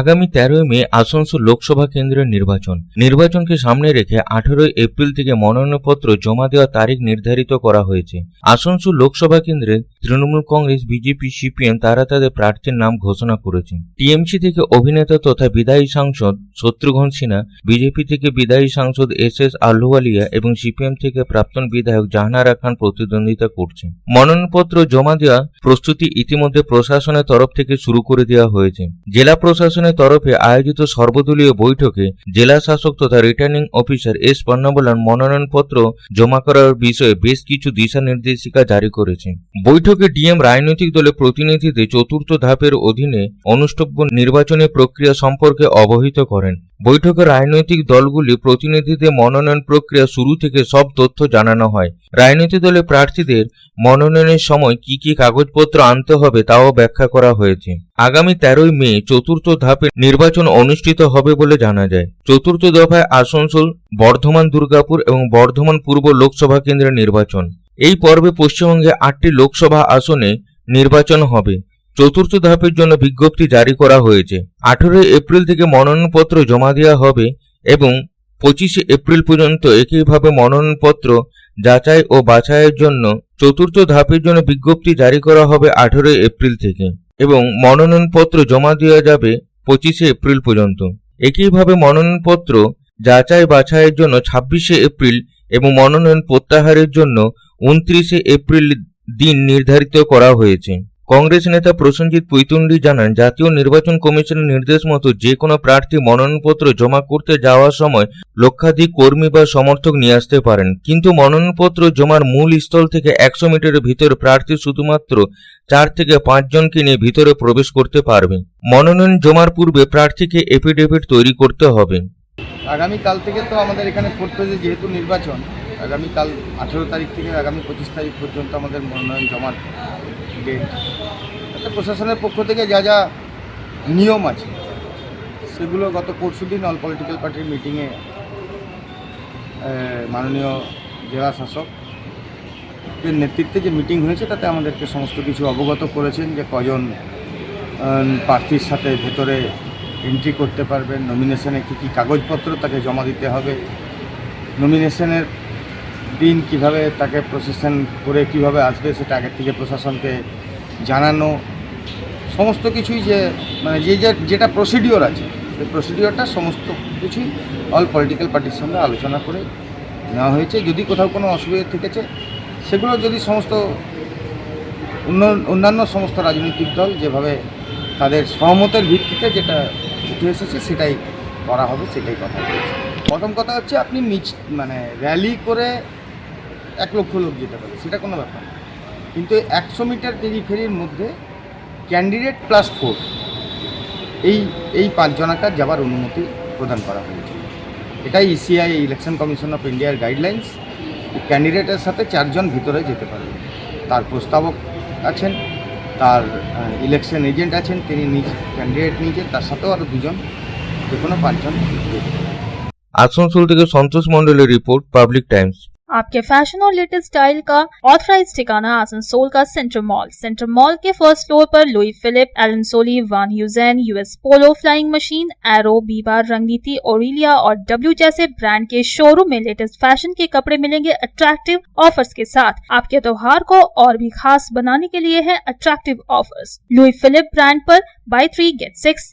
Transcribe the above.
আগামী তেরোই মে আসানসোল লোকসভা কেন্দ্রের নির্বাচন। নির্বাচনকে সামনে রেখে আঠারোই এপ্রিল থেকে মনোনয়নপত্র জমা দেওয়ার তারিখ নির্ধারিত করা হয়েছে। আসানসোল লোকসভা কেন্দ্রে তৃণমূল কংগ্রেস, বিজেপি, সিপিএম তারা তাদের প্রার্থীর নাম ঘোষণা করেছে। টিএমসি থেকে অভিনেতা তথা বিদায়ী সাংসদ শত্রুঘ্ন সিনহা, বিজেপি থেকে বিদায়ী সাংসদ এস এস আলুওয়ালিয়া এবং সিপিএম থেকে প্রাক্তন বিধায়ক জাহানারা খান প্রতিদ্বন্দ্বিতা করছে। মনোনয়নপত্র জমা দেওয়া প্রস্তুতি ইতিমধ্যে প্রশাসনের তরফ থেকে শুরু করে দেওয়া হয়েছে। জেলা প্রশাসনের তরফে আয়োজিত সর্বদলীয় বৈঠকে জেলা শাসক তথা রিটার্নিং অফিসার এস পন্নাবলান মনোনয়নপত্র জমা করার বিষয়ে বেশ কিছু দিশা নির্দেশিকা জারি করেছে। বৈঠকে ডিএম রাজনৈতিক দলের প্রতিনিধিদের চতুর্থ ধাপের অধীনে অনুষ্ঠব্য নির্বাচনী প্রক্রিয়া সম্পর্কে অবহিত করেন। বৈঠকে রাজনৈতিক দলগুলি প্রতিনিধিদের মনোনয়ন প্রক্রিয়া শুরু থেকে সব তথ্য জানানো হয়। রাজনৈতিক দলের প্রার্থীদের মনোনয়নের সময় কি কি কাগজপত্র আনতে হবে তাও ব্যাখ্যা করা হয়েছে। আগামী তেরোই মে চতুর্থ ধাপে নির্বাচন অনুষ্ঠিত হবে বলে জানা যায়। চতুর্থ দফায় আসানসোল, বর্ধমান দুর্গাপুর এবং বর্ধমান পূর্ব লোকসভা কেন্দ্রের নির্বাচন। এই পর্বে পশ্চিমবঙ্গে আটটি লোকসভা আসনে নির্বাচন হবে। চতুর্থ ধাপের জন্য বিজ্ঞপ্তি জারি করা হয়েছে। আঠেরোই এপ্রিল থেকে মনোনয়নপত্র জমা দেওয়া হবে এবং পঁচিশে এপ্রিল পর্যন্ত একইভাবে মনোনয়নপত্র যাচাই ও বাছাইয়ের জন্য চতুর্থ ধাপের জন্য বিজ্ঞপ্তি জারি করা হবে আঠেরোই এপ্রিল থেকে। এবং মনোনয়নপত্র জমা দেওয়া যাবে পঁচিশে এপ্রিল পর্যন্ত। একইভাবে মনোনয়নপত্র যাচাই বাছাইয়ের জন্য ছাব্বিশে এপ্রিল এবং মনোনয়ন প্রত্যাহারের জন্য উনত্রিশে এপ্রিল দিন নির্ধারিত করা হয়েছে। কংগ্রেস নেতা প্রসেনজিৎ পৈতুন্ডি জানান, জাতীয় নির্বাচন কমিশনের নির্দেশ মতো যে কোনো প্রার্থী মনোনয়নপত্র জমা করতে যাওয়ার সময় লক্ষাধিক কর্মী বা সমর্থক নিয়ে আসতে পারেন। কিন্তু মনোনয়নপত্র জমার মূল স্থল থেকে একশো মিটারের ভিতরে প্রার্থী শুধুমাত্র চার থেকে পাঁচজনকে নিয়ে ভিতরে প্রবেশ করতে পারবে। মনোনয়ন জমার পূর্বে প্রার্থীকে এফিডেভিট তৈরি করতে হবে। আগামীকাল থেকে তো আমাদের এখানে ফোর্থ যেহেতু নির্বাচন, আগামীকাল আঠেরো তারিখ থেকে আগামী পঁচিশ তারিখ পর্যন্ত আমাদের মনোনয়ন জমার ডেট তাতে প্রশাসনের পক্ষ থেকে যা যা নিয়ম আছে, সেগুলো গত পরশু দিন অল পলিটিক্যাল পার্টির মিটিংয়ে মাননীয় জেলা শাসক এর নেতৃত্বে যে মিটিং হয়েছে, তাতে আমাদেরকে সমস্ত কিছু অবগত করেছেন যে কজন প্রার্থীর সাথে ভেতরে এন্ট্রি করতে পারবেন নমিনেশনে কী কী কাগজপত্র তাকে জমা দিতে হবে। নমিনেশনের দিন কীভাবে তাকে প্রসেশন করে কীভাবে আসবে সেটা আগের থেকে প্রশাসনকে জানানো, সমস্ত কিছুই যে মানে যে যেটা প্রসিডিওর আছে, সেই প্রসিডিওরটা সমস্ত কিছুই অল পলিটিক্যাল পার্টির সঙ্গে আলোচনা করে নেওয়া হয়েছে। যদি কোথাও কোনো অসুবিধা থেকেছে, সেগুলো যদি সমস্ত অন্য অন্যান্য সমস্ত রাজনৈতিক দল যেভাবে তাদের সহমতের ভিত্তিতে যেটা উঠে এসেছে, সেটাই করা হবে, সেটাই কথা বলছে। প্রথম কথা হচ্ছে আপনি নিচ মানে র্যালি করে এক লক্ষ লোক যেতে পারে, সেটা কোনো ব্যাপার না। কিন্তু একশো মিটার ফেরির মধ্যে ক্যান্ডিডেট প্লাস ফোর এই এই পাঁচজনাকার যাবার অনুমতি প্রদান করা হয়েছে এটাই ইসিআই ইলেকশন কমিশন অফ ইন্ডিয়ার গাইডলাইন্স ক্যান্ডিডেটের সাথে চারজন ভিতরে যেতে পারবে তার প্রস্তাবক আছেন, তার ইলেকশন এজেন্ট আছেন, তিনি নিজ ক্যান্ডিডেট নিজে তার সাথেও আরও দুজন, যে কোনো পাঁচজন যেতে। আসানসোল থেকে সন্তোষ মন্ডলের রিপোর্ট পাবলিক টাইমস आपके फैशन और लेटेस्ट स्टाइल का ऑथराइज ठिकाना आसनसोल का सेंटर मॉल सेंटर मॉल के फर्स्ट फ्लोर पर Louis Philippe Allen Solly Van Heusen US Polo Flying Machine Arrow Biba Rangriti Aurelia और डब्ल्यू जैसे ब्रांड के शोरूम में लेटेस्ट फैशन के कपड़े मिलेंगे अट्रैक्टिव ऑफर्स के साथ आपके त्योहार को और भी खास बनाने के लिए है attractive offers Louis Philippe brand पर बाई थ्री गेट सिक्स